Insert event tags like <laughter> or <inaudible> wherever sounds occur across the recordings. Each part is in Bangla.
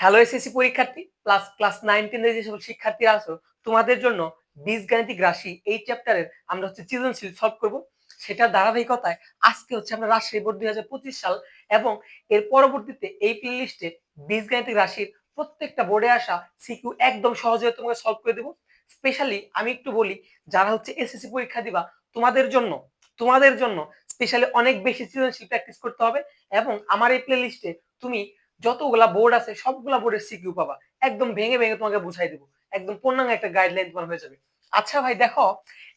হ্যালো এসএসসি পরীক্ষার্থী প্লাস ক্লাস নাইন যে সকল শিক্ষার্থীরা আছো, তোমাদের জন্য বীজগাণিতিক রাশি এই চ্যাপ্টারের আমরা হচ্ছে সৃজনশীল সলভ করব। সেটার ধারাবাহিকতায় আজকে হচ্ছে আমরা রাজশাহী বোর্ড দুই হাজার পঁচিশ সাল এবং এর পরবর্তীতে এই প্লে লিস্টে বীজগাণিতিক রাশির প্রত্যেকটা বোর্ডে আসা সিকিউ একদম সহজে তোমাকে সলভ করে দেবো। স্পেশালি আমি একটু বলি, যারা হচ্ছে এসএসসি পরীক্ষা দিবা, তোমাদের জন্য তোমাদের জন্য স্পেশালি অনেক বেশি সৃজনশীল প্র্যাকটিস করতে হবে এবং আমার এই প্লে লিস্টে তুমি যতগুলা বোর্ড আছে, সবগুলা বোর্ডের সিকিউ পাবা। একদম ভেঙে ভেঙে তোমাকে বুঝাই দেবো। একদম পূর্ণাঙ্গ একটা গাইডলাইন তোমার হয়ে যাবে। আচ্ছা ভাই, দেখো,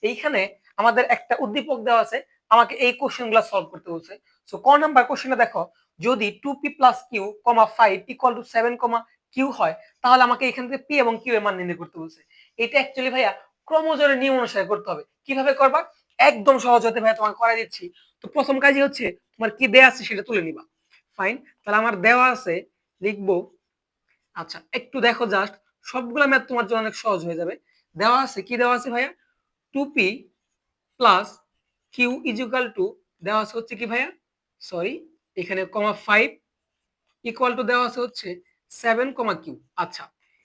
এইখানে আমাদের একটা উদ্দীপক দেওয়া আছে, আমাকে এই কোশ্চেনগুলা সলভ করতে বলছে। সো ক নাম্বার কোশ্চেনটা দেখো, যদি two P plus Q comma five equal to seven comma Q হয়, তাহলে আমাকে এখান থেকে পি এবং কিউ এর মান নির্ণয় করতে বলছে। এটা অ্যাকচুয়ালি ভাইয়া ক্রমজোরের নিয়ম অনুসারে করতে হবে। কীভাবে করবা? একদম সহজ হতে ভাইয়া তোমাকে করাই দিচ্ছি। তো প্রথম কাজই হচ্ছে, তোমার কি দেয়া আছে সেটা তুলে নিবা। ফাইন তাহলে আমার দেওয়া আছে, লিখব। আচ্ছা একটু দেখো জাস্ট সবগুলো ম্যাথ তোমার জন্য অনেক সহজ হয়ে যাবে। দেওয়া আছে, কি দেওয়া আছে ভাইয়া? Two P plus Q equal to দেওয়া আছে হচ্ছে কি ভাইয়া? সরি এখানে কমা ফাইভ ইকুয়াল টু দেওয়া আছে হচ্ছে সেভেন কমা কিউ আচ্ছা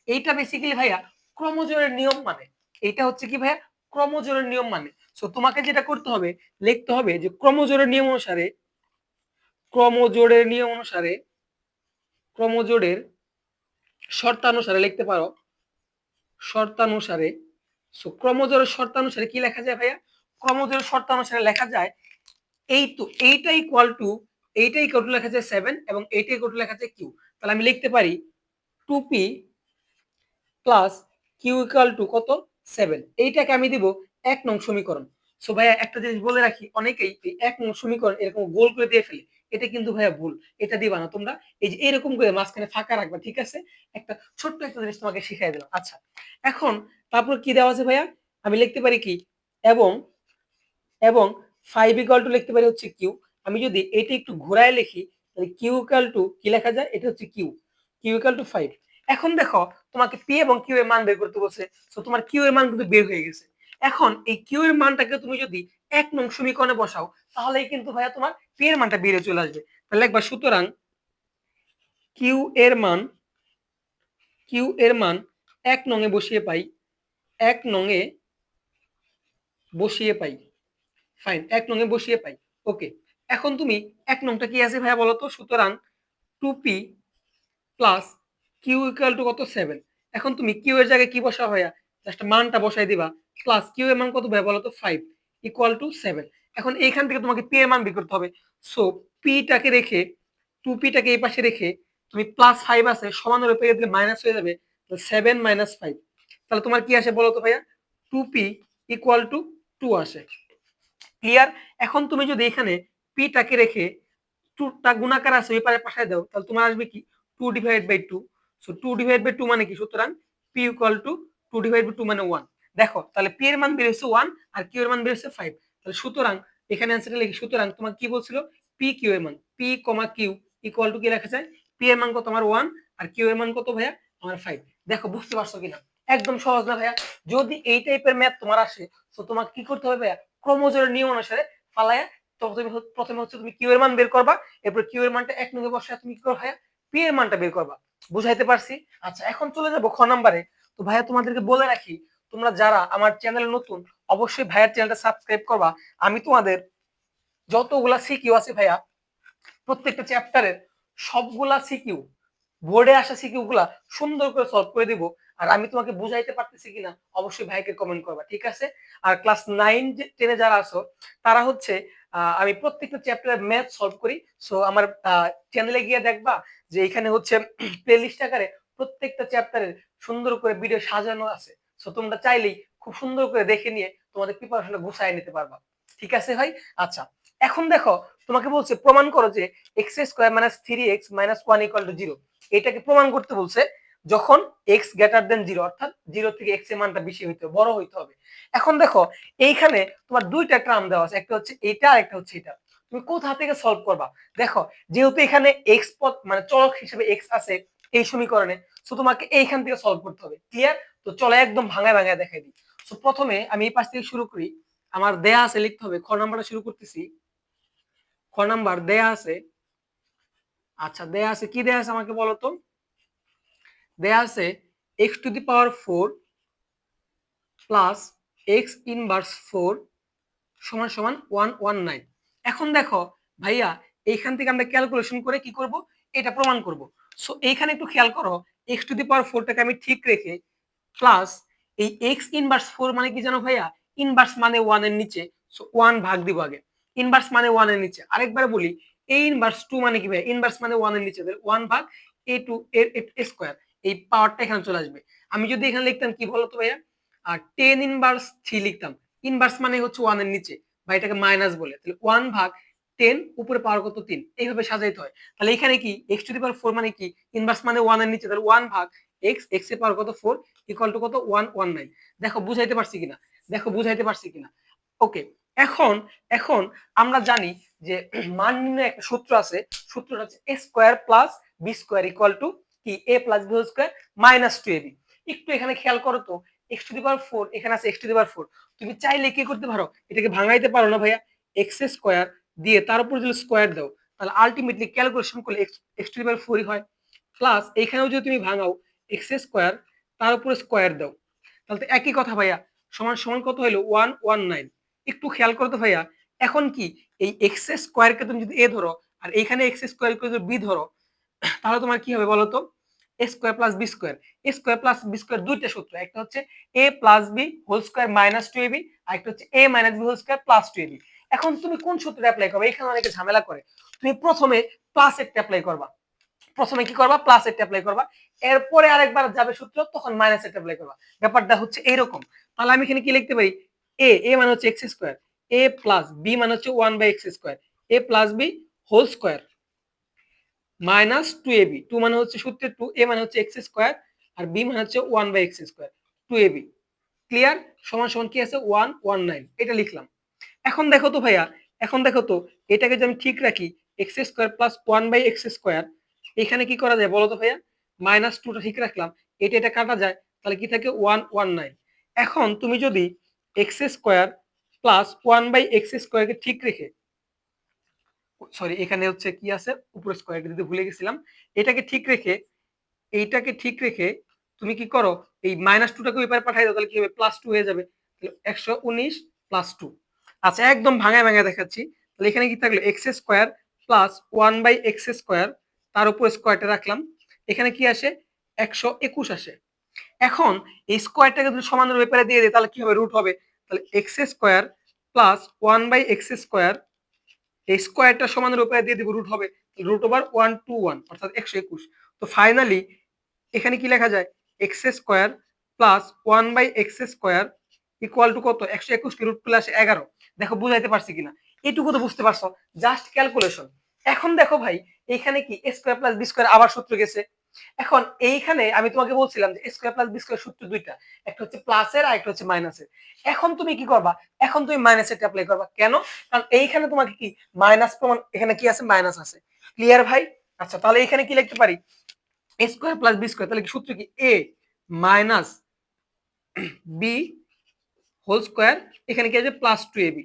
এইটা বেসিক্যালি ভাইয়া ক্রমজোরের নিয়ম মানে। এইটা হচ্ছে কি ভাইয়া? ক্রমজোরের নিয়ম মানে। সো তোমাকে যেটা করতে হবে, লিখতে হবে যে ক্রমজোরের নিয়ম অনুসারে ক্রমজোড়ের নিয়ম অনুসারে, ক্রমজোড়ের শর্তানুসারে লিখতে পারো। শর্তানুসারে সো ক্রমজোড়ের শর্তানুসারে কি লেখা যায় ভাইয়া? ক্রমজোড়ের শর্তানুসারে লেখা যায় এই তো, এইটা ইকুয়াল টু এইটা ইকুয়াল টু লেখা যায় সেভেন এবং এইটা ইকুয়াল টু লেখা যায় কিউ তাহলে আমি লিখতে পারি two P plus Q equal to কত? সেভেন এইটাকে আমি দিব এক নং সমীকরণ। সো ভাইয়া একটা জিনিস বলে রাখি, অনেকেই এই এক নং সমীকরণ এরকম গোল করে দিয়ে ফেলে। এটা কিন্তু ভাইয়া ভুল, এটা দিবা না তোমরা। এই যে এরকম করে মাঝখানে ফাঁকা রাখবা, ঠিক আছে? একটা ছোট্ট একটা জিনিস তোমাকে শিখাই দিলাম। আচ্ছা এখন তারপর কি দেওয়া আছে ভাইয়া? আমি লিখতে পারি কি? এবং এবং ফাইভ ইকাল টু লিখতে পারি হচ্ছে কিউ আমি যদি এটা একটু ঘোরায় লিখি, তাহলে কিউ ইকাল টু কি লেখা যায়? এটা হচ্ছে Q Q equal to five এখন দেখো, তোমাকে পি এবং কিউ এর মান বের করতে বলছে। তো তোমার কিউ এর মান কিন্তু বের হয়ে গেছে। এখন এই কিউ এর মানটাকে তুমি যদি এক নং সমীকরণে বসাও, তাহলেই কিন্তু ভাইয়া তোমার পি এর মানটা বেরিয়ে চলে আসবে। তাহলে একবার সুতরাং কিউ এর মান কিউ এর মান এক নঙে বসিয়ে পাই, এক নঙে বসিয়ে পাই। ফাইন এক নঙে বসিয়ে পাই। ওকে এখন তুমি এক নংটা কি আছে ভাইয়া বলো তো? সুতরাং two P plus Q equal to কত? সেভেন এখন তুমি কিউ এর জায়গায় কি বসা ভাইয়া? জাস্ট মানটা বসাই দিবা প্লাস কিউ এর মান কত ভাইয়া বলো তো? ফাইভ ইকুয়াল টু সেভেন এখন এইখান থেকে তোমাকে পি এর মান বের করতে হবে। সো পিটাকে রেখে টু পিটাকে এই পাশে রেখে তুমি প্লাস ফাইভ আছে, সমান হলে পেয়ে দিলে মাইনাস হয়ে যাবে সেভেন মাইনাস ফাইভ তাহলে তোমার কি আসে বলো তো ভাইয়া? টু ইকুয়াল টু টু আসে। ক্লিয়ার এখন তুমি যদি এখানে পিটাকে রেখে টুটা গুণাকার আছে, ওই পারে পাশায় দাও, তাহলে তোমার আসবে কি? Two divide by two so two divide by two মানে কি? সুতরাং P equal to two divide by two মানে ওয়ান দেখো, তাহলে পি এর মান বেরিয়েছে ওয়ান আর কিউ এর মান বেরিয়েছে ফাইভ তাহলে সুতরাং, এখানে অ্যান্সারটা লিখি, সুতরাং তোমাকে কি বলছিল? পি কিউ এর মান P comma Q equal to কি লেখা যায়? পি এর মান কত আমার ওয়ান আর কিউ এর মান কত ভাইয়া? আমার ফাইভ দেখো, বুঝতে পারছ কিনা? একদম সহজ না ভাইয়া? যদি এই টাইপের ম্যাথ তোমার আসে, তো তোমাকে কি করতে হবে ভাইয়া? ক্রমজোরের নিয়ম অনুসারে ফালায়া তুমি প্রথমে হচ্ছে তুমি কিউ এর মান বের করবা, এরপর কিউ এর মানটা এক নঙ্গে বসে তুমি কি করবা ভাইয়া? পি এর মানটা বের করবা। বুঝাইতে পারছি? আচ্ছা এখন চলে যাব খ নাম্বারে তো ভাইয়া তোমাদেরকে বলে রাখি, তোমরা যারা আমার চ্যানেলে নতুন, অবশ্যই ভাইয়ার চ্যানেলটা সাবস্ক্রাইব করবা। আমি তোমাদের যতগুলা সিকিউ আছে ভাইয়া, প্রত্যেকটা চ্যাপ্টারের সবগুলা সিকিউ বোর্ডে আসা সিকিউ গুলা সুন্দর করে সলভ করে দিব। আর আমি তোমাকে বুঝাইতে পারতেছি কিনা, অবশ্যই ভাইকে কমেন্ট করবা, ঠিক আছে? আর ক্লাস নাইন টেনে যারা আছো, তারা হচ্ছে আমি প্রত্যেকটা চ্যাপ্টারের ম্যাথ সলভ করি। সো আমার চ্যানেলে গিয়ে দেখবা যে এখানে হচ্ছে প্লেলিস্ট আকারে প্রত্যেকটা চ্যাপ্টারের সুন্দর করে ভিডিও সাজানো আছে। সো তোমরা চাইলেই খুব সুন্দর করে দেখে নিয়ে তোমাদের প্রিপারেশনটা গুছাই নিতে পারবা। ঠিক আছে ভাই? আচ্ছা এখন দেখো, তোমাকে বলছে, প্রমাণ করো যে X square minus three X minus one equal to zero এটাকে প্রমাণ করতে বলছে, যখন এক্স গ্রেটার দেন জিরো অর্থাৎ জিরো থেকে এক্সের মানটা বেশি হইতে বড় হইতে হবে। এখন দেখো, এইখানে তোমার দুইটা টার্ম দেওয়া আছে, একটা হচ্ছে এটা আর একটা হচ্ছে এটা। তুমি কোথা থেকে সলভ করবা? দেখো, যেহেতু এখানে এক্স পদ মানে চলক হিসেবে এক্স আছে এই সমীকরণে। সো তোমাকে এইখান থেকে সলভ করতে হবে। ক্লিয়ার তো চলো একদম ভাঙায় ভাঙায় দেখাই দিই। সো প্রথমে আমি এই পাশ থেকে শুরু করি। আমার দেয়া আছে লিখতে হবে। খ নাম্বারটা শুরু করতেছি। খ নাম্বার দেয়া আছে। আচ্ছা দেয়া আছে। কি দেয়া আছে আমাকে বলো তো? দেয়া আছে X to the power four plus X inverse four সমান সমান ওয়ান ওয়ান নাইন এখন দেখো, ভাইয়া, এইখান থেকে আমরা ক্যালকুলেশন করে কি করব? এটা প্রমাণ করব। সো এইখানে একটু খেয়াল করো এক্স টু দি পাওয়ার ফোরটাকে আমি ঠিক রেখে প্লাস এই এক্স ইনভার্স ফোর মানে কি জানো ভাইয়া? ইনভার্স মানে ওয়ানের নিচে সো ওয়ান ভাগ দিব আগে। ইনভার্স মানে ওয়ানের নিচে। আরেকবার বলি এই ইনভার্স টু মানে কি ভাইয়া? ইনভার্স মানে ওয়ানের নিচে ওয়ান ভাগ এ টু এর স্কোয়ার এই পাওয়ারটা এখানে চলে আসবে। আমি যদি এখানে লিখতাম কি বলতো ভাইয়া? আর টেন ইনভার্স থ্রি লিখতাম। ইনভার্স মানে হচ্ছে ওয়ানের নিচে, বা এটাকে মাইনাস বলে। তাহলে ওয়ান ভাগ টেন উপরে পাওয়ার কত তিন? এইভাবে সাজাইতে হয়। তাহলে এখানে কি? X to the power four মানে কি? ইনভার্স মানে ওয়ানের নিচে, তাহলে ওয়ান ভাগ এক্স এক্সের পাওয়ার কত? ফোর ইকুয়াল টু কত? ওয়ান ওয়ান নাইন দেখো, বুঝাইতে পারছি কিনা? দেখো, বুঝাইতে পারছি কিনা? ওকে এখন এখন আমরা জানি যে <clears throat> মান নির্ণয় একটা সূত্র আছে। সূত্রটা হচ্ছে A square plus B square equal to কি? A plus B square minus two A B একটু এখানে খেয়াল করো তো X to the power four এখানে আছে X to the power four তুমি চাইলে কি করতে পারো? এটাকে ভাঙাইতে পারো না ভাইয়া। এক্স স্কোয়ার দিয়ে তার উপর যদি স্কোয়ার দাও, তাহলে আলটিমেটলি ক্যালকুলেশন করলে এক্স টু পাওয়ার ফোরই হয়। প্লাস এইখানেও যদি তুমি ভাঙাও এক্স স্কোয়ার তার উপরে স্কোয়ার দাও। তাহলে তো একই কথা ভাইয়া, সমান সমান কত হলো ওয়ান ওয়ান নাইন একটু খেয়াল করতো ভাইয়া, এখন কি এই এক্স স্কোয়ারকে তুমি যদি এ ধরো, আর এইখানে এক্স স্কোয়ারকে যদি বি ধরো, তাহলে তোমার কি হবে বলো তো? A square plus B square A square plus B square দুইটা সূত্র, একটা হচ্ছে A plus B whole square minus two A B আর একটা হচ্ছে A minus B whole square plus two A B এখন তুমি কোন সূত্রটা অ্যাপ্লাই করবে? এখানে অনেকে ঝামেলা করে। তুমি প্রথমে প্লাস একটা অ্যাপ্লাই করবা। প্রথমে কি করবা? প্লাস একটা অ্যাপ্লাই করবা। এরপরে আরেকবার যাবে সূত্র, তখন মাইনাস একটা অ্যাপ্লাই করবা। ব্যাপারটা হচ্ছে এইরকম। তাহলে আমি এখানে কি লিখতে পারি? এ এ মানে হচ্ছে X square A plus B মানে হচ্ছে one by X square A plus B whole square minus two A B two মানে হচ্ছে সূত্রের টু এ মানে হচ্ছে এক্স স্কোয়ার আর বি মানে হচ্ছে one by X square two A B clear সমান সমান কি আছে? ওয়ান ওয়ান নাইন এটা লিখলাম। এখন দেখো তো ভাইয়া, এখন দেখো তো, এটাকে যদি আমি ঠিক রাখি X square plus one by X square এখানে কি করা যায় বলো তো ভাইয়া? মাইনাস টুটা ঠিক রাখলাম, এটা এটা কাটা যায়, তাহলে কি থাকে? ওয়ান ওয়ান নাইন এখন তুমি যদি X square plus one by X স্কোয়ারকে ঠিক রেখে সরি এখানে হচ্ছে কি আছে? উপরে স্কোয়ারটা দিতে ভুলে গেছিলাম, এটাকে ঠিক রেখে, এইটাকে ঠিক রেখে তুমি কি করো? এই মাইনাস টুটাকে ওই পারে পাঠাই দাও, তাহলে কি হবে? প্লাস টু হয়ে যাবে। একশো উনিশ প্লাস টু আচ্ছা একদম ভাঙায় ভাঙায় দেখাচ্ছি। তাহলে এখানে কি থাকল? X square plus one by X square তার উপর স্কোয়ারটা রাখলাম। এখানে কি আসে? একশো একুশ আসে। এখন এই স্কোয়ারটাকে যদি সমান ব্যাপারে দিয়ে দিই, তাহলে কি হবে? রুট হবে। তাহলে X square plus one by X square এই স্কোয়ারটা সমানের উপরে দিয়ে দিব রুট হবে। Root over one two one অর্থাৎ একশো একুশ। তো ফাইনালি এখানে কি লেখা যায়? X square plus one by X square equal to কত? একশো একুশকে রুট প্লাস এগারো। দেখো বুঝাইতে পারছি কিনা? এটুকু তো বুঝতে পারছ। জাস্ট ক্যালকুলেশন এখন দেখো ভাই, এইখানে কি স্কোয়ার প্লাস বি স্কোয়ার আবার সূত্র গেছে? এখন এইখানে আমি তোমাকে বলছিলাম যে স্কোয়ার প্লাস বি স্কোয়ার সূত্র দুইটা, একটা হচ্ছে প্লাসের আর একটা হচ্ছে মাইনাসের এখন তুমি কি করবা? এখন তুমি মাইনাসের অ্যাপ্লাই করবা। কেন? কারণ এইখানে তোমাকে কি মাইনাস প্রমাণ, এখানে কি আছে? মাইনাস আছে। ক্লিয়ার ভাই? আচ্ছা তাহলে এখানে কি লিখতে পারি? স্কোয়ার প্লাস বি স্কোয়ার তাহলে সূত্র কি? A minus B whole square এখানে কি আছে plus two A B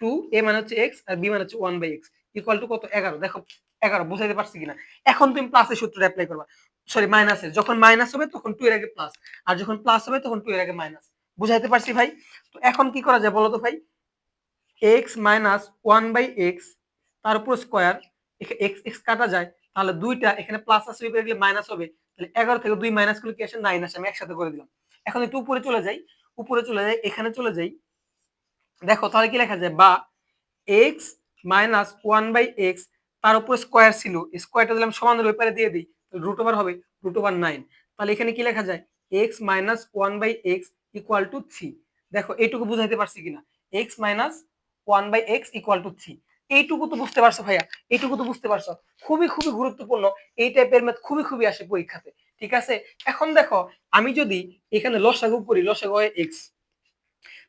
two A মানে হচ্ছে এক্স আর বি মানে হচ্ছে one by X equal to কত? এগারো। দেখো, এগারো, বুঝাইতে পারছি কিনা? এখন তুমি প্লাসের সূত্র অ্যাপ্লাই করবা। সরি মাইনাসের যখন মাইনাস হবে, তখন টু এর আগে প্লাস আর যখন প্লাস হবে, তখন টু এর আগে মাইনাস বুঝাইতে পারছি ভাই? তো এখন কি করা যায় বলো তো ভাই? X minus one by X তার উপর স্কোয়ার এক্স এক্স কাটা যায়, তাহলে দুইটা এখানে প্লাস আসবে গেলে মাইনাস হবে। তাহলে এগারো থেকে দুই মাইনাস করলে কি আসে? নাইন আসে। আমি একসাথে করে দিলাম। এখন একটু উপরে চলে যাই। উপরে চলে যাই, এখানে চলে যাই। দেখো, তাহলে কি লেখা যায়? বা X minus one by X তার উপর স্কোয়ার ছিল। স্কোয়ারটা দিলাম সমানের ব্যাপারে দিয়ে দিই রুট ওভার হবে রুট ওভার নাইন তাহলে এখানে কি লেখা যায়? X minus one by X equal to three দেখো, এইটুকু বুঝাইতে পারছি কিনা? X minus one by X equal to three এইটুকু তো বুঝতে পারছ ভাইয়া, এইটুকু তো বুঝতে পারছ। খুবই খুবই গুরুত্বপূর্ণ, এই টাইপের ম্যাথ খুবই খুবই আসে পরীক্ষাতে। ঠিক আছে? এখন দেখো, আমি যদি এখানে লসাগু করি, লসাগু হয় এক্স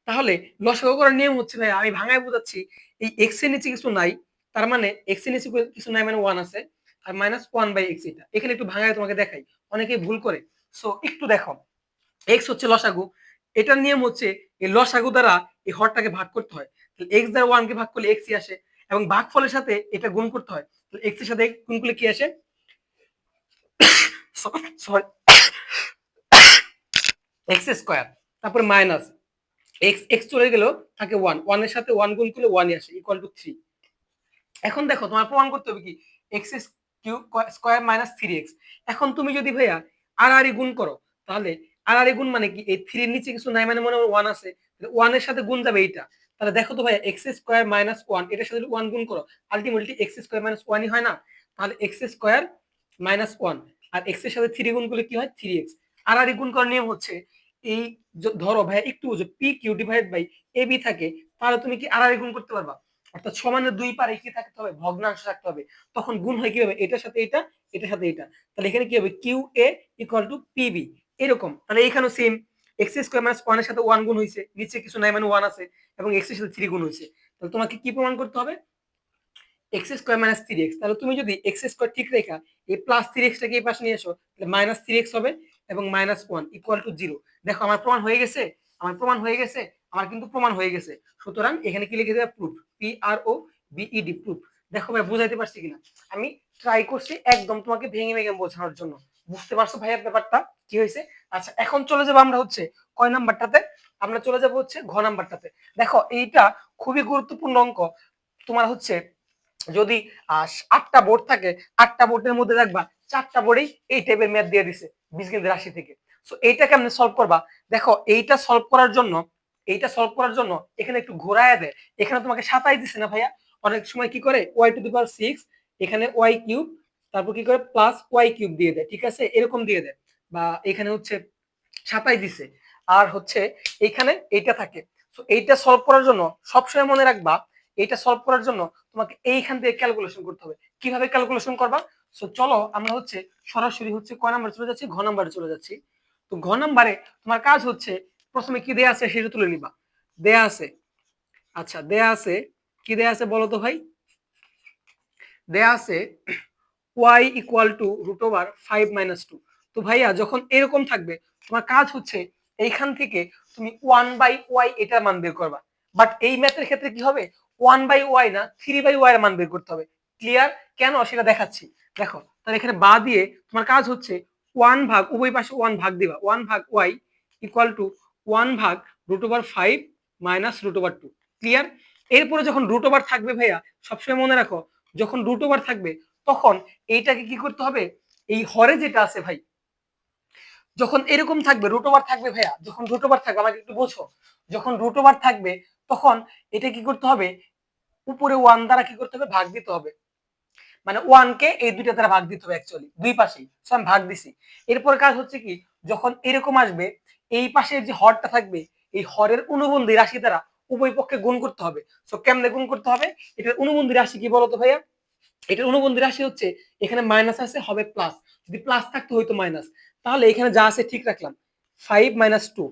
তাহলে লসাগু করার নিয়ম হচ্ছে ভাই আমি ভাঙায় বোঝাচ্ছি, এই এক্সের নিচে কিছু নাই, তার মানে এক্সের নিচে কিছু নাই মানে ওয়ান আছে, আর মাইনাস ওয়ান বাই এক্স এটা। এখানে একটু ভাঙায় তোমাকে দেখাই, অনেকে ভুল করে। সো একটু দেখো এক্স হচ্ছে লসাগু, এটার নিয়ম হচ্ছে এই লসাগু দ্বারা এই হরটাকে ভাগ করতে হয়। তাহলে এক্স দ্বারা ওয়ানকে ভাগ করলে এক্সই আসে, এবং ভাগফলের সাথে এটা গুণ করতে হয়। তাহলে এক্সের সাথে গুণ করলে কি আসে? সরি এক্স স্কোয়ার তারপরে মাইনাস এক্স এক্স চলে গেল থাকে ওয়ান ওয়ানের সাথে ওয়ান গুণ করলে ওয়ানই আসে ইকুয়াল টু থ্রি এখন দেখো, তোমার প্রমাণ করতে হবে কি? X Q square minus three X এখন তুমি যদি ভাইয়া আর আর গুণ করো, তাহলে আর আর গুণ মানে কি? এই থ্রির নিচে কিছু নাই মানে মনে হয় ওয়ান আছে। ওয়ানের সাথে গুণ যাবে এইটা। তাহলে দেখো তো ভাইয়া এক্স স্কোয়ার মাইনাস ওয়ান এটার সাথে ওয়ান গুণ করো আলটিমেটলি এক্স স্কোয়ার মাইনাস ওয়ানই হয় না? তাহলে এক্স স্কোয়ার মাইনাস ওয়ান আর এক্সের সাথে থ্রি গুণ করলে কি হয়? থ্রি এক্স আর আর গুণ করার নিয়ম হচ্ছে এই ধরো ভাইয়া একটু বুঝো P Q divide by A B থাকে, তাহলে তুমি কি আর আর গুণ করতে পারবা? অর্থাৎ সমানের দুই পারে কি থাকতে হবে? ভগ্নাংশ থাকতে হবে। তখন গুণ হয় কি হবে এটার সাথে এটা এটার সাথে এটা তাহলে এখানে কি হবে? Q A equal to P B এরকম। তাহলে এখানেও সেম এক্স স্কোয়ার মাইনাস ওয়ানের সাথে ওয়ান গুণ হয়েছে নিচে কিছু নাই মানে ওয়ান আছে এবং এক্সের সাথে থ্রি গুণ হয়েছে তাহলে তোমাকে কি প্রমাণ করতে হবে? X square minus three X তাহলে তুমি যদি এক্স স্কোয়ার ঠিক রেখা, এই প্লাস থ্রি এক্সটাকে এই পাশে নিয়ে এসো, তাহলে মাইনাস থ্রি এক্স হবে এবং minus one equal to zero দেখো আমার প্রমাণ হয়ে গেছে, আমার প্রমাণ হয়ে গেছে, আমার কিন্তু প্রমাণ হয়ে গেছে। সুতরাং এখানে কি লিখে দেবে? Proof P R O V E D proof দেখো ভাই, বুঝাইতে পারছি কিনা? আমি ট্রাই করছি একদম তোমাকে ভেঙে ভেঙে বোঝানোর জন্য। বুঝতে পারছ ভাইয়া ব্যাপারটা? কি হয়েছে? আচ্ছা এখন চলে যাব আমরা হচ্ছে কয় নাম্বারটাতে? আমরা চলে যাব হচ্ছে ঘ নাম্বারটাতে। দেখো, এইটা খুবই গুরুত্বপূর্ণ অঙ্ক। তোমার হচ্ছে যদি আটটা বোর্ড থাকে, আটটা বোর্ডের মধ্যে দেখবা চারটা বোর্ডেই এই টাইপের ম্যাথ দিয়ে দিছে বীজগণিত রাশি থেকে। সো এইটা কেমনে সলভ করবা? দেখো, এইটা সলভ করার জন্য, এইটা সলভ করার জন্য এখানে একটু ঘোরায় দেয় এখানে তোমাকে সাতাই দিছে না ভাইয়া? অনেক সময় কি করে? Y to the power six এখানে ওয়াই কিউব তারপর কি করে? প্লাস ওয়াই কিউব দিয়ে দেয়, ঠিক আছে? এরকম দিয়ে দেয়। বা এখানে হচ্ছে সাতাই দিছে। আর হচ্ছে এখানে এইটা থাকে। সো এইটা সলভ করার জন্য সবসময় মনে রাখবা এইটা সলভ করার জন্য তোমাকে এইখান থেকে ক্যালকুলেশন করতে হবে। কীভাবে ক্যালকুলেশন করবা? সো চলো আমরা হচ্ছে সরাসরি হচ্ছে ক নাম্বার চলে যাচ্ছি? ঘ নাম্বারে চলে যাচ্ছি। তো ঘ নাম্বারে তোমার কাজ হচ্ছে প্রথমে কি দেয়া আছে সেটা তুলে নিবা। দেয়া আছে। আচ্ছা দেয়া আছে। কি দেয়া আছে বলো তো ভাই? দেয়া আছে Y equal to root over five minus two তো ভাইয়া, যখন এরকম থাকবে, তোমার কাজ হচ্ছে এইখান থেকে তুমি ওয়ান বাই ওয়াই এটা মান বের করবা। বাট এই ম্যাথের ক্ষেত্রে কি হবে? ওয়ান বাই ওয়াই না থ্রি বাই ওয়াই এর মান বের করতে হবে। ক্লিয়ার কেন? সেটা দেখাচ্ছি। দেখো, তাহলে এখানে বা দিয়ে তোমার কাজ হচ্ছে ওয়ান ভাগ, উভয় পাশে ওয়ান ভাগ দিবা। ওয়ান ভাগ ওয়াই ইকুয়াল টু ওয়ান ভাগ root over five minus root over two clear এরপরে যখন রুট ওভার থাকবে ভাইয়া, সবসময় মনে রাখো, যখন রুট ওভার থাকবে, তখন এইটাকে কি করতে হবে? এই হরে যেটা আছে ভাই, যখন এরকম থাকবে রুট ওভার থাকবে ভাইয়া, যখন রুট ওভার থাকবে, আমাকে একটু বোঝো। যখন রুট ওভার থাকবে তখন এটা কি করতে হবে? উপরে ওয়ান দ্বারা কি করতে হবে? ভাগ দিতে হবে। মানে ওয়ান কে এই দুইটা দ্বারা ভাগ দিতে হবে অ্যাকচুয়ালি দুই পাশেই। সো আমি ভাগ দিছি। এরপর কাজ হচ্ছে কি? যখন এরকম আসবে, এই পাশের যে হরটা থাকবে, এই হরের অনুবন্ধী রাশি দ্বারা উভয় পক্ষে গুণ করতে হবে। সো কেমনে গুণ করতে হবে? এটার অনুবন্ধী রাশি কি বলতো ভাইয়া? এটার অনুবন্ধী রাশি হচ্ছে, এখানে মাইনাস আছে, হবে প্লাস যদি প্লাস থাকতো হয়তো মাইনাস তাহলে এখানে যা আছে ঠিক রাখলাম। ফাইভ মাইনাস টু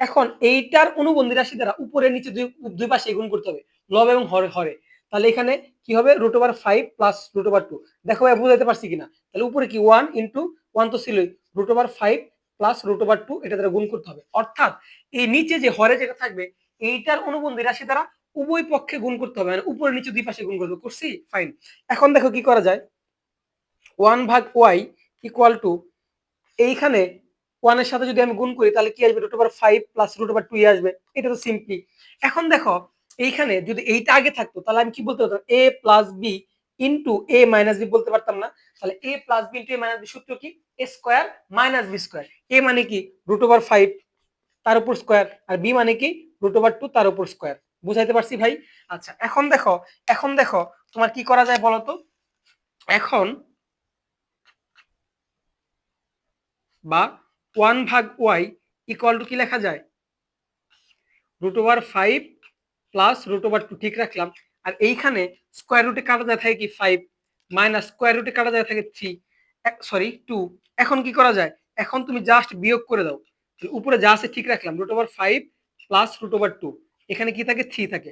এখন এইটার অনুবন্ধী রাশি দ্বারা উপরে নিচে দুই দুই পাশে গুণ করতে হবে। লব এবং হরে হরে। তাহলে এখানে কি হবে? Root over five plus root over two দেখো ভাই, বুঝাইতে পারছি কিনা? তাহলে উপরে কি? ওয়ান ইন্টু ওয়ান তো ছিলই। Root over five plus root over two এটা দ্বারা গুণ করতে হবে। অর্থাৎ এই নিচে যে হরে যেটা থাকবে, এইটার অনুবন্ধী রাশি দ্বারা উভয় পক্ষে গুণ করতে হবে। মানে উপরে নিচে দুই পাশে গুণ করতে। করছি? ফাইন এখন দেখো কি করা যায়? ওয়ান ভাগ ওয়াই ইকুয়াল টু এইখানে ওয়ানের সাথে যদি আমি গুণ করি, তাহলে কি আসবে? Root over five plus root over two আসবে। এটা তো সিম্পলি এখন দেখো, এইখানে যদি এইটা আগে থাকতো, তাহলে আমি কি বলতে পারতাম? A plus B into A minus B বলতে পারতাম না। তাহলে A plus B into A minus B সূত্র কি? A square minus B square A মানে কি? রুট ওভার ফাইভ তার উপর স্কোয়ার আর বি মানে কি? রুট ওভার টু তার উপর স্কোয়ার বুঝাইতে পারছি ভাই? আচ্ছা এখন দেখো এখন দেখো, তোমার কি করা যায় বলো তো এখন বা ওয়ান ভাগ ওয়াই ইকুয়াল টু কি লেখা যায়? Root over five plus root over two ঠিক রাখলাম। আর এইখানে স্কোয়ার রুটে কাটা যায় থাকে কি ফাইভ মাইনাস স্কোয়ার রুটে কাটা যায় থাকে থ্রি সরি টু এখন কি করা যায়? এখন তুমি জাস্ট বিয়োগ করে দাও। উপরে যা আছে ঠিক রাখলাম root over five plus root over two এখানে কি থাকে? থ্রি থাকে।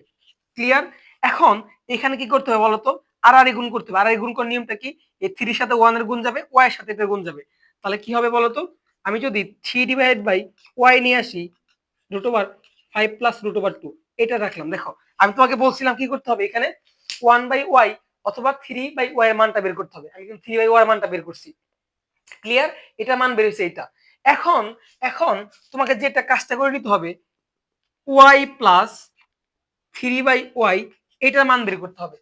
ক্লিয়ার এখন এখানে কি করতে হবে বলতো? আর আর গুণ করতে হবে। আর আর গুণ করার নিয়মটা কি? এই থ্রির সাথে ওয়ানের গুণ যাবে ওয়াই এর সাথে এটার গুণ যাবে। তাহলে কি হবে বলতো? আমি যদি থ্রি ডিভাইড বাই ওয়াই নিয়ে আসি root over five plus root over two এটা রাখলাম। দেখো, আমি তোমাকে বলছিলাম কি করতে হবে এখানে? ওয়ান বাই ওয়াই অথবা থ্রি বাই ওয়াই এর মানটা বের করতে হবে। আমি কিন্তু থ্রি বাই ওয়াই মানটা বের করছি। ক্লিয়ার এটা মান বের হয়েছে এটা। এখন এখন তোমাকে যেটা কাজটা করে নিতে হবে Y plus three by Y এটার মান বের করতে হবে।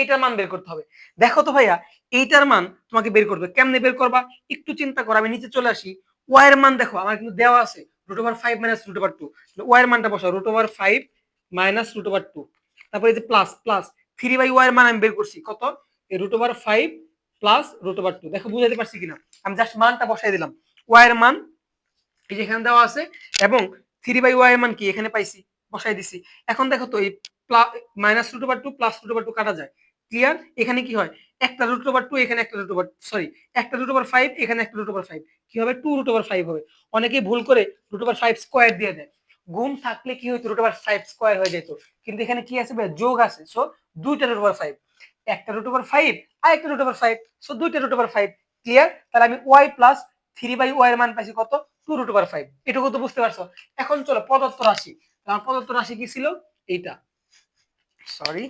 এইটার মান বের করতে হবে। দেখো তো ভাইয়া, এইটার মান তোমাকে বের করবে। কেমনে বের করবা? একটু চিন্তা করো, আমি নিচে চলে আসি। ওয়াই এর মান দেখো, আমার কিন্তু দেওয়া আছে root over five minus root over two Y এর মানটা বসাও root over five minus root over two তারপরে যে plus plus three by Y এর মান আমি বের করছি, কত? Root over five plus root over two দেখো বুঝাতে পারছি কিনা? আমি জাস্ট মানটা বসাই দিলাম। ওয়াই এর মান, এই যে এখানে দেওয়া আছে, এবং থ্রি বাই ওয়াই এর মান কি? এখানে পাইছি, বসাই দিছি। এখন দেখো তো এই minus root over two plus root over two কাটা যায়। ক্লিয়ার এখানে কি হয়? একটা রুট ওভার টু এখানে একটা রুট ওভার সরি একটা রুট ওভার ফাইভ এখানে একটা রুট ওভার ফাইভ কি হবে টু রুট ওভার ফাইভ হবে অনেকেই ভুল করে রুট ওভার ফাইভ স্কোয়ার দিয়ে দেয় গুণ থাকলে কি হইতো রুট ওভার ফাইভ স্কোয়ার হয়ে যেত কিন্তু এখানে কি আছে যোগ আছে সো দুইটা রুট ওভার ফাইভ একটা রুট ওভার ফাইভ আর একটা রুট ওভার ফাইভ সো দুইটা রুট ওভার ফাইভ ক্লিয়ার তাহলে আমি Y plus three by Y এর মান পাইছি কত টু রুট ওভার ফাইভ এটুকু তো বুঝতে পারছ এখন চলো প্রদত্ত রাশি আমার প্রদত্ত রাশি কি ছিল এইটা সরি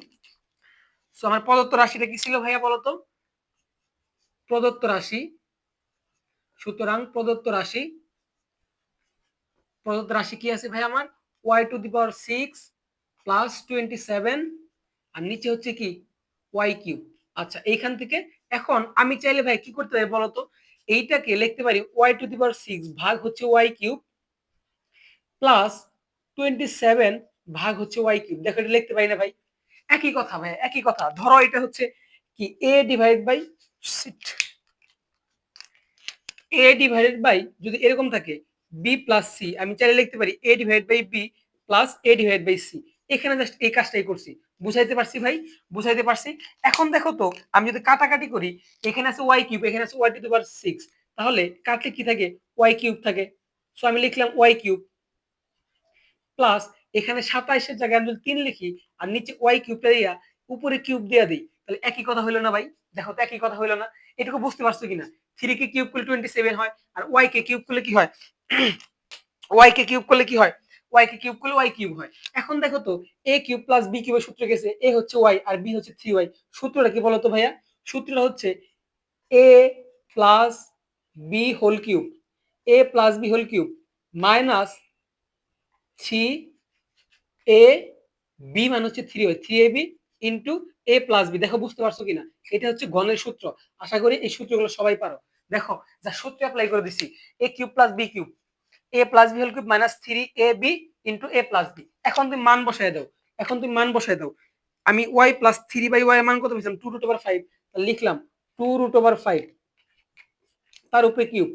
সো আমার প্রদত্ত রাশিটা কি ছিল ভাইয়া বলতো প্রদত্ত রাশি। সুতরাং প্রদত্ত রাশি। প্রদত্ত রাশি কি আছে ভাই আমার? Y to the power six plus twenty seven আর নিচে হচ্ছে কি? ওয়াই কিউ আচ্ছা এইখান থেকে এখন আমি চাইলে ভাই কি করতে পারি বলতো এইটাকে লিখতে পারি Y to the power six ভাগ হচ্ছে Y cube plus twenty seven ভাগ হচ্ছে ওয়াই কিউব দেখো এটা লিখতে পারি না ভাই। একই কথা ভাই একই কথা। ধরো এটা হচ্ছে কি এ ডিভাইড বাই সিট এ ডিভাইডেড বাই যদি এরকম থাকে বি প্লাস সি আমি চাইলে লিখতে পারি A divide by B plus A divide by C এখানে জাস্ট এই কাজটাই করছি। বুঝাইতে পারছি, ভাই? বুঝাইতে পারছি? এখন দেখো তো, আমি যদি কাটাকাটি করি, এখানে আছে ওয়াই কিউব এখানে আছে ওয়াই টু পাওয়ার সিক্স তাহলে কাটলে কি থাকে? ওয়াই কিউব থাকে। সো আমি লিখলাম ওয়াই কিউব প্লাস এখানে সাতাইশের জায়গায় আমি যদি তিন লিখি আর নিচে ওয়াই কিউবটা দিয়া উপরে কিউব দিয়ে দিই, তাহলে একই কথা হইল না ভাই? দেখো তো একই কথা হইল না। এটুকু বুঝতে পারছ কিনা? থ্রি কে কিউব করলে টোয়েন্টি সেভেন হয় আর ওয়াই কে কিউব করলে কি হয়? ওয়াই কে কিউব করলে কি হয়? ওয়াই কে কিউব করলে ওয়াই কিউব হয়। এখন দেখো তো এ কিউব প্লাস বি কিউবের সূত্র গেছে এ হচ্ছে ওয়াই আর বি হচ্ছে থ্রি ওয়াই সূত্রটা কি বলতো ভাইয়া? সূত্রটা হচ্ছে A plus B whole cube A plus B whole cube minus three A B মানে হচ্ছে three Y three A B into A plus B দেখো, বুঝতে পারছ কিনা? এটা হচ্ছে গণের সূত্র। আশা করি এই সূত্রগুলো সবাই পারো। দেখো, যা সূত্র অ্যাপ্লাই করে দিছি A cube plus B cube A plus B whole cube minus three A B into A plus B এখন তুমি মান বসায় দাও। এখন তুমি মান বসায় দাও। আমি Y plus three by Y মান কত পেয়েছিলাম? টু রুট ওভার ফাইভ লিখলাম টু রুট ওভার ফাইভ তার উপরে কিউব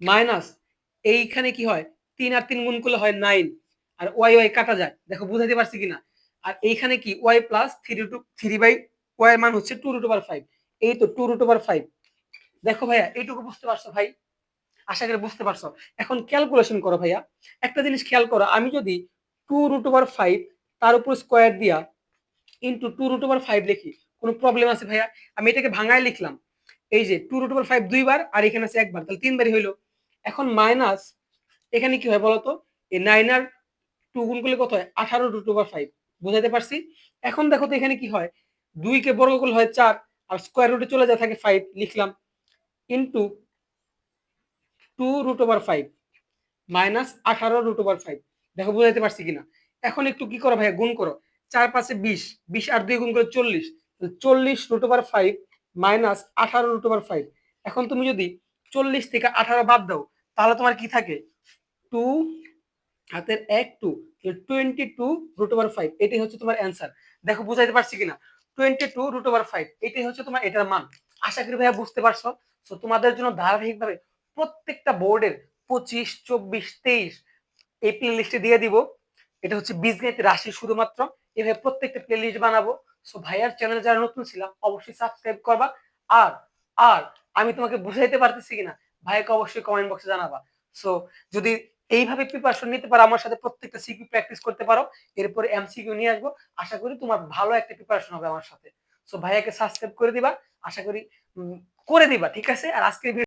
মাইনাস এইখানে কি হয়? তিন আর তিন গুণ করলে হয় নাইন আর ওয়াই ওয়াই কাটা যায়। দেখো বুঝাতে পারছি কিনা? আর এইখানে কি? Y plus three two three by Y মান হচ্ছে টু রুট ওভার ফাইভ এই তো টু রুট ওভার ফাইভ দেখো ভাইয়া, এইটুকু বুঝতে পারছ ভাই? আশা করি বুঝতে পারছ। এখন ক্যালকুলেশন করো ভাইয়া। একটা জিনিস খেয়াল করো, আমি যদি টু রুট ওভার ফাইভ তার উপর স্কোয়ার দিয়া into two root over five লিখি, কোনো প্রবলেম আছে ভাইয়া? আমি এটাকে ভাঙায় লিখলাম। এই যে টু রুট ওভার ফাইভ দুইবার আর এখানে আছে একবার, তাহলে তিনবারই হইল। এখন মাইনাস এখানে কি হয় বলতো? এই নাইন আর টু গুণ করলে কত হয়? আঠারো রুট ওভার ফাইভ বুঝাতে পারছি? এখন দেখো তো এখানে কি হয়? দুইকে বর্গ করলে হয় চার, আর স্কোয়ার রুটে চলে যায় থাকে ফাইভ লিখলাম। Into two root over five minus আঠারো রুট ওভার ফাইভ দেখো, বুঝাইতে পারছি কিনা? এখন একটু কি করো ভাইয়া, গুণ করো। চার পাশে বিশ বিশ আর দুই গুণ করে চল্লিশ। চল্লিশ রুট ওভার ফাইভ মাইনাস আঠারো রুট ওভার ফাইভ এখন তুমি যদি চল্লিশ থেকে আঠারো বাদ দাও, তাহলে তোমার কি থাকে? টু হাতের এক two twenty two root over five এটাই হচ্ছে তোমার অ্যান্সার দেখো, বুঝাইতে পারছি কিনা? Twenty two root over five এটাই হচ্ছে তোমার, এটার মান। আশা করি ভাইয়া বুঝতে পারছ। তো তোমাদের জন্য ধারাবাহিকভাবে প্রত্যেকটা বোর্ডের পঁচিশ, চব্বিশ, তেইশ এই প্লে লিস্টে দিয়ে দিব। এটা হচ্ছে বীজগণিত রাশি শুধুমাত্র। এভাবে প্রত্যেকটা প্লে লিস্ট বানাবো। সো ভাইয়ার চ্যানেলে যারা নতুন ছিলাম অবশ্যই সাবস্ক্রাইব করবা। আর আর আমি তোমাকে বুঝাইতে পারতেছি কিনা, ভাইয়াকে অবশ্যই কমেন্ট বক্সে জানাবা। সো যদি এইভাবে প্রিপারেশন নিতে পারো, আমার সাথে প্রত্যেকটা সিকিউ প্র্যাকটিস করতে পারো, এরপরে এমসিকিউ নিয়ে আসব। আশা করি তোমার ভালো একটা প্রিপারেশন হবে আমার সাথে। সো ভাইয়াকে সাবস্ক্রাইব করে দিবা, আশা করি করে দিবা, ঠিক আছে? আর আজকের